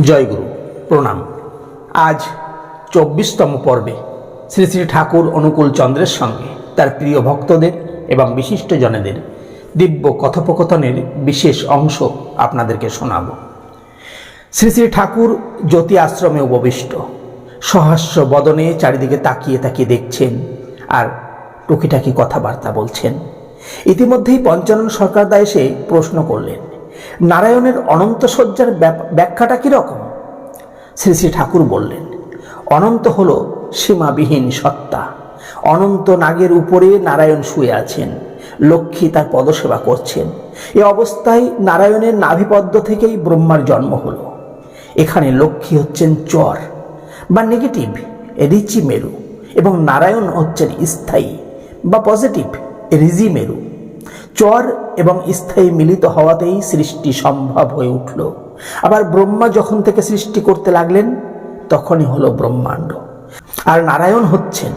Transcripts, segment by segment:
জয়গুরু, প্রণাম। আজ চব্বিশতম পর্বে শ্রী শ্রী ঠাকুর অনুকূল চন্দ্রের সঙ্গে তার প্রিয় ভক্তদের এবং বিশিষ্টজনেদের দিব্য কথোপকথনের বিশেষ অংশ আপনাদেরকে শোনাব। শ্রী শ্রী ঠাকুর জ্যোতি আশ্রমে উপবিষ্ট। সহাস্য বদনে চারিদিকে তাকিয়ে তাকিয়ে দেখছেন আর টুকিটাকি কথাবার্তা বলছেন। ইতিমধ্যেই পঞ্চানন সরকারদা এসে প্রশ্ন করলেন নারায়ণের অনন্ত শয্যার ব্যাখ্যাটা কীরকম? শ্রী শ্রী ঠাকুর বললেন, অনন্ত হল সীমাবিহীন সত্তা। অনন্ত নাগের উপরে নারায়ণ শুয়ে আছেন, লক্ষ্মী তার পদসেবা করছেন। এ অবস্থায় নারায়ণের নাভিপদ্ম থেকেই ব্রহ্মার জন্ম হল। এখানে লক্ষ্মী হচ্ছেন চর, বা নেগেটিভ রিচি মেরু, এবং নারায়ণ হচ্ছেন স্থায়ী, বা পজিটিভ রিজি মেরু। চর এবং স্থায়ী মিলিত হওয়াতেই সৃষ্টি সম্ভব হয়ে উঠল। আবার ব্রহ্মা যখন থেকে সৃষ্টি করতে লাগলেন, তখনই হলো ব্রহ্মাণ্ড। আর নারায়ণ হচ্ছেন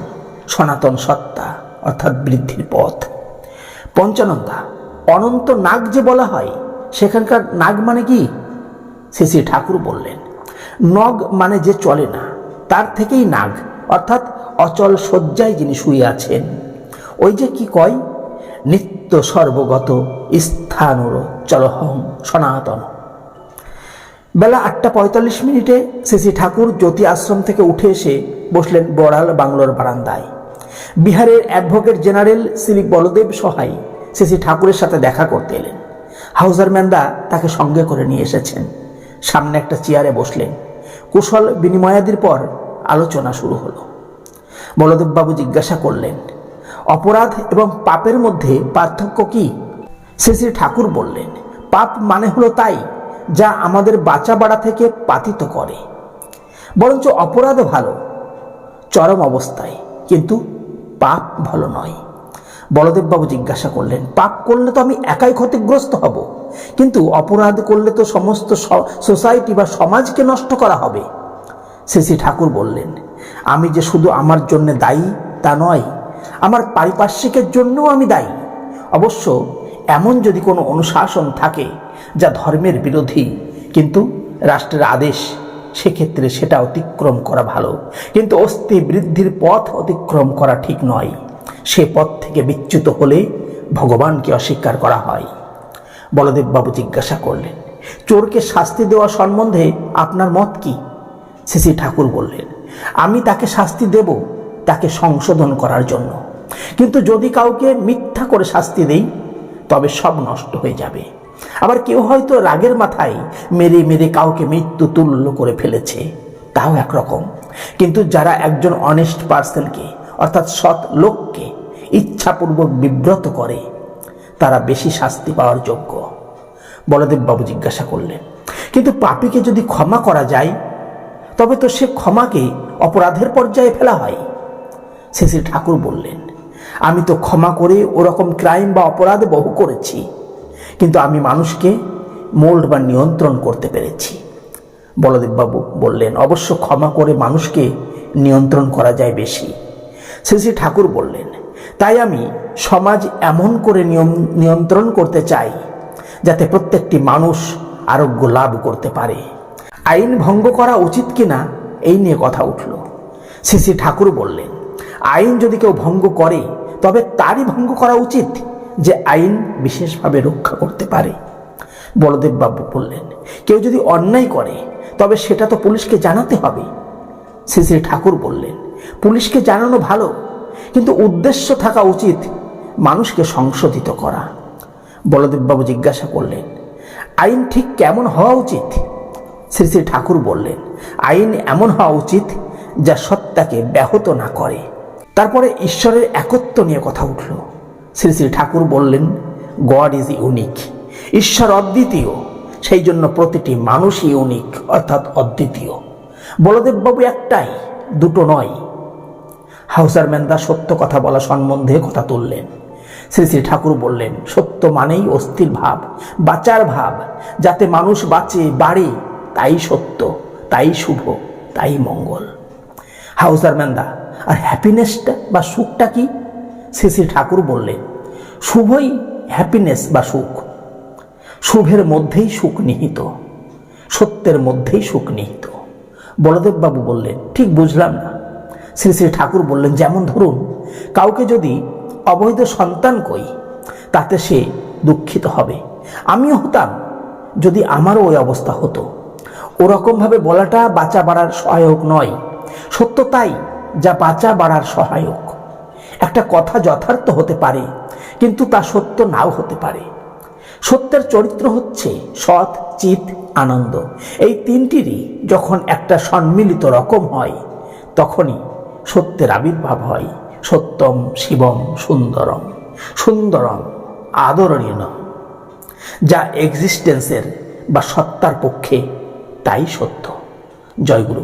সনাতন সত্তা, অর্থাৎ বৃদ্ধির পথ। পঞ্চানন্দা, অনন্ত নাগ যে বলা হয়, সেখানকার নাগ মানে কি? শ্রী শ্রী ঠাকুর বললেন, নগ মানে যে চলে না, তার থেকেই নাগ, অর্থাৎ অচল শয্যায় যিনি শুয়ে আছেন। ওই যে কি কয়? নিত্য সর্বগত স্থানুর চলহং সনাতন। বেলা আটটা পঁয়তাল্লিশ মিনিটে শ্রী ঠাকুর জ্যোতি আশ্রম থেকে উঠে এসে বসলেন বড়াল বাংলোর বারান্দায়। বিহারের অ্যাডভোকেট জেনারেল শ্রী বলদেব সহাই শ্রী ঠাকুরের সাথে দেখা করতে এলেন। হাউজার ম্যান্দা তাকে সঙ্গে করে নিয়ে এসেছেন। সামনে একটা চেয়ারে বসলেন। কুশল বিনিময়াদির পর আলোচনা শুরু হলো। বলদেববাবু জিজ্ঞাসা করলেন অপরাধ এবং পাপের মধ্যে পার্থক্য কি? শ্রী শ্রী ঠাকুর বললেন, পাপ মানে হলো তাই যা আমাদের বাঁচা বাড়া থেকে পাতিত করে। বরঞ্চ অপরাধ ভালো, চরম অবস্থায়, কিন্তু পাপ ভালো নয়। বলদেববাবু জিজ্ঞাসা করলেন, পাপ করলে তো আমি একাই ক্ষতিগ্রস্ত হব, কিন্তু অপরাধ করলে তো সমস্ত সোসাইটি বা সমাজকে নষ্ট করা হবে। শ্রী ঠাকুর বললেন, আমি যে শুধু আমার জন্য দায়ী তা নয় আমার পারিপার্শ্বিকের জন্যও আমি দায়ী। অবশ্য এমন যদি কোনো অনুশাসন থাকে যা ধর্মের বিরোধী, কিন্তু রাষ্ট্রের আদেশ, সেক্ষেত্রে সেটা অতিক্রম করা ভালো। কিন্তু অস্থি বৃদ্ধির পথ অতিক্রম করা ঠিক নয়। সে পথ থেকে বিচ্যুত হলে ভগবানকে অস্বীকার করা হয়। বলদেববাবু জিজ্ঞাসা করলেন, চোরকে শাস্তি দেওয়া সম্বন্ধে আপনার মত কি? শ্রী ঠাকুর বললেন, আমি তাকে শাস্তি দেব তাকে সংশোধন করার জন্য। কিন্তু যদি কাউকে মিথ্যা করে শাস্তি দেই, তবে সব নষ্ট হয়ে যাবে। আবার কেউ হয়তো রাগের মাথায় মেরে মেরে কাউকে মৃত্যু তুল্য করে ফেলেছে, তাও একরকম। কিন্তু যারা একজন অনেস্ট পার্সনকে, অর্থাৎ সৎ লোককে ইচ্ছাপূর্বক বিব্রত করে, তারা বেশি শাস্তি পাওয়ার যোগ্য। বলদেববাবু জিজ্ঞাসা করলেন, কিন্তু পাপীকে যদি ক্ষমা করা যায়, তবে তো সে ক্ষমাকে অপরাধের পর্যায়ে ফেলা হয়। শ্রী ঠাকুর বললেন, আমি তো ক্ষমা করে ওরকম ক্রাইম বা অপরাধ বহু করেছি, কিন্তু আমি মানুষকে মোল্ড বা নিয়ন্ত্রণ করতে পেরেছি। বলদেববাবু বললেন, অবশ্য ক্ষমা করে মানুষকে নিয়ন্ত্রণ করা যায় বেশি। শ্রী ঠাকুর বললেন, তাই আমি সমাজ এমন করে নিয়ম, নিয়ন্ত্রণ করতে চাই, যাতে প্রত্যেকটি মানুষ আরোগ্য লাভ করতে পারে। আইন ভঙ্গ করা উচিত কিনা, এই নিয়ে কথা উঠল। শ্রী ঠাকুর বললেন আইন যদি কেউ ভঙ্গ করে, তবে তারই ভঙ্গ করা উচিত যে আইন বিশেষভাবে রক্ষা করতে পারে। বলদেব বাবু বললেন, কেউ যদি অন্যায় করে, তবে সেটা তো পুলিশকে জানাতে হবে। শ্রী শ্রী ঠাকুর বললেন, পুলিশকে জানানো ভালো, কিন্তু উদ্দেশ্য থাকা উচিত মানুষকে সংশোধিত করা। বলদেববাবু জিজ্ঞাসা করলেন, আইন ঠিক কেমন হওয়া উচিত? শ্রী শ্রী ঠাকুর বললেন, আইন এমন হওয়া উচিত যা সত্তাকে ব্যাহত না করে। তারপরে ঈশ্বরের একত্ব নিয়ে কথা উঠল। শ্রী শ্রী ঠাকুর বললেন গড ইজ ইউনিক ঈশ্বর অদ্বিতীয়। সেই জন্য প্রতিটি মানুষই ইউনিক অর্থাৎ অদ্বিতীয়। বলদেববাবু একটাই, দুটো নয়। হাউসার ম্যান্দা সত্য কথা বলা সম্বন্ধে কথা তুললেন। শ্রী শ্রী ঠাকুর বললেন, সত্য মানেই অস্থির ভাব, বাঁচার ভাব। যাতে মানুষ বাঁচে, বাড়ে, তাই সত্য, তাই শুভ, তাই মঙ্গল। হাউসার ম্যান্দা। আর হ্যাপিনেসটা বা সুখটা কি? শ্রী শ্রী ঠাকুর বললেন, শুভই হ্যাপিনেস বা সুখ। শুভের মধ্যেই সুখ নিহিত, সত্যের মধ্যেই সুখ নিহিত। বলদেববাবু বললেন, ঠিক বুঝলাম না। শ্রী শ্রী ঠাকুর বললেন, যেমন ধরুন, কাউকে যদি অবৈধ সন্তান কই, তাতে সে দুঃখিত হবে। আমিও হতাম যদি আমারও ওই অবস্থা হতো। ওরকমভাবে বলাটা বাঁচা বাড়ার সহায়ক নয়। সত্য তাই যা বাঁচা বাড়ার সহায়ক। একটা কথা যথার্থ হতে পারে, কিন্তু তা সত্য নাও হতে পারে। সত্যের চরিত্র হচ্ছে সৎ, চিত, আনন্দ। এই তিনটিরই যখন একটা সম্মিলিত রকম হয়, তখনই সত্যের আবির্ভাব হয়। সত্যম শিবম সুন্দরম। সুন্দরম আদরণীয়। যা এক্সিস্টেন্সের বা সত্তার পক্ষে তাই সত্য। জয়গুরু।